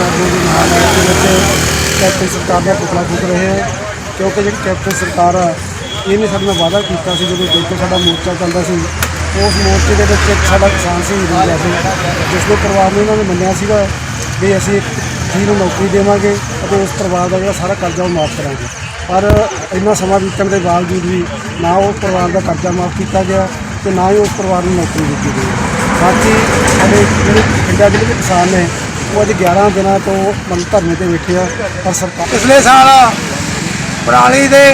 ਕਿਸਾਨ ਆਗੂ ਦੇ ਨਾਲ ਦੇ ਕੈਪਟਨ ਸਰਕਾਰ ਦਾ ਪੁਤਲਾ ਫੂਕ ਰਹੇ ਹੈ। ਕਿਉਂਕਿ ਜਿਹੜੀ ਕੈਪਟਨ ਸਰਕਾਰ ਆ, ਇਹਨੇ ਸਾਡੇ ਨਾਲ ਵਾਅਦਾ ਕੀਤਾ ਸੀ, ਜਦੋਂ ਦੇਖੋ ਸਾਡਾ ਮੋਰਚਾ ਚੱਲਦਾ ਸੀ, ਉਸ ਮੋਰਚੇ ਦੇ ਵਿੱਚ ਇੱਕ ਸਾਡਾ ਕਿਸਾਨ ਸੀ ਹੋ ਗਿਆ ਸੀ, ਜਿਸ ਦੇ ਪਰਿਵਾਰ ਨੇ ਉਹਨਾਂ ਨੇ ਮੰਨਿਆ ਸੀਗਾ ਵੀ ਅਸੀਂ ਇੱਕ ਜੀ ਨੂੰ ਨੌਕਰੀ ਦੇਵਾਂਗੇ ਅਤੇ ਉਸ ਪਰਿਵਾਰ ਦਾ ਜਿਹੜਾ ਸਾਰਾ ਕਰਜ਼ਾ ਉਹ ਮਾਫ ਕਰਾਂਗੇ। ਪਰ ਇੰਨਾ ਸਮਾਂ ਬੀਤਣ ਦੇ ਬਾਵਜੂਦ ਵੀ ਨਾ ਉਸ ਪਰਿਵਾਰ ਦਾ ਕਰਜ਼ਾ ਮਾਫ ਕੀਤਾ ਗਿਆ ਤੇ ਨਾ ਹੀ ਉਸ ਪਰਿਵਾਰ ਨੂੰ ਨੌਕਰੀ ਦਿੱਤੀ ਗਈ। ਬਾਕੀ ਸਾਡੇ ਜਿਹੜੇ ਪਿੰਡਾਂ ਦੇ ਜਿਹੜੇ ਕਿਸਾਨ ਨੇ ਉਹ ਅੱਜ 11 ਦਿਨਾਂ ਤੋਂ ਮਨ ਧਰਨੇ ਤੇ ਬੈਠੇ ਆ ਪਰ ਸਰਕਾਰ ਪਿਛਲੇ ਸਾਲ ਪਰਾਲੀ ਦੇ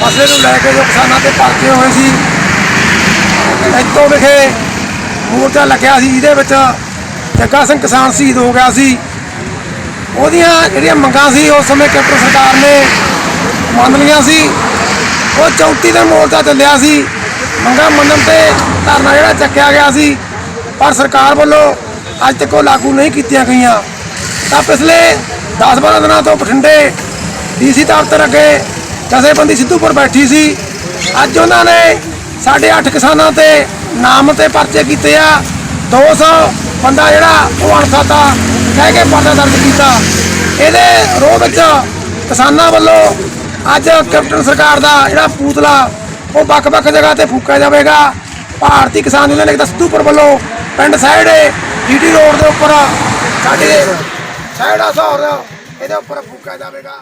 ਮਸਲੇ ਨੂੰ ਲੈ ਕੇ ਜੋ ਕਿਸਾਨਾਂ ਤੇ ਪਰਚੇ ਹੋਏ ਸੀ, ਇੱਥੋਂ ਵਿਖੇ ਮੋਰਚਾ ਲੱਗਿਆ ਸੀ, ਜਿਹਦੇ ਵਿੱਚ ਜੱਗਾ ਸਿੰਘ ਕਿਸਾਨ ਸ਼ਹੀਦ ਹੋ ਗਿਆ ਸੀ। ਉਹਦੀਆਂ ਜਿਹੜੀਆਂ ਮੰਗਾਂ ਸੀ, ਉਸ ਸਮੇਂ ਕੈਪਟਨ ਸਰਕਾਰ ਨੇ ਮੰਨ ਲਈਆਂ ਸੀ। ਉਹ 34 ਦਿਨ ਮੋਰਚਾ ਚੱਲਿਆ ਸੀ। ਮੰਗਾਂ ਮੰਨਣ ਤੇ ਧਰਨਾ ਜਿਹੜਾ ਚੱਕਿਆ ਗਿਆ ਸੀ। ਪਰ ਸਰਕਾਰ ਵੱਲੋਂ ਅੱਜ ਤੱਕ ਉਹ ਲਾਗੂ ਨਹੀਂ ਕੀਤੀਆਂ ਗਈਆਂ। ਤਾਂ ਪਿਛਲੇ 10-12 ਦਿਨਾਂ ਤੋਂ ਬਠਿੰਡੇ ਡੀਸੀ ਦਫ਼ਤਰ ਅੱਗੇ ਜਥੇਬੰਦੀ ਸਿੱਧੂਪੁਰ ਬੈਠੀ ਸੀ। ਅੱਜ ਉਹਨਾਂ ਨੇ ਸਾਡੇ 8 ਕਿਸਾਨਾਂ ਤੇ ਨਾਮ ਤੇ ਪਰਚੇ ਕੀਤੇ ਆ। 200 ਬੰਦਾ ਜਿਹੜਾ ਉਹ ਅਣਸਾਤਾ ਕਹਿ ਕੇ ਪਰਚਾ ਦਰਜ ਕੀਤਾ। ਇਹਦੇ ਰੋਹ ਵਿੱਚ ਕਿਸਾਨਾਂ ਵੱਲੋਂ ਅੱਜ ਕੈਪਟਨ ਸਰਕਾਰ ਦਾ ਜਿਹੜਾ ਪੂਤਲਾ, ਉਹ ਵੱਖ-ਵੱਖ ਜਗ੍ਹਾ ਤੇ ਫੂਕਿਆ ਜਾਵੇਗਾ। ਭਾਰਤੀ ਕਿਸਾਨ ਯੂਨੀਅਨ ਏਕਤਾ ਸਿੱਧੂਪੁਰ ਵੱਲੋਂ ਪਿੰਡ ਸਾਈੜੇ ਡੀਟੀ ਰੋਡ ਦੇ ਉੱਪਰ ਸਾਡੇ ਸਾਈੜਾ ਸੌਰ ਇਹਦੇ ਉੱਪਰ ਫੂਕਿਆ ਜਾਵੇਗਾ।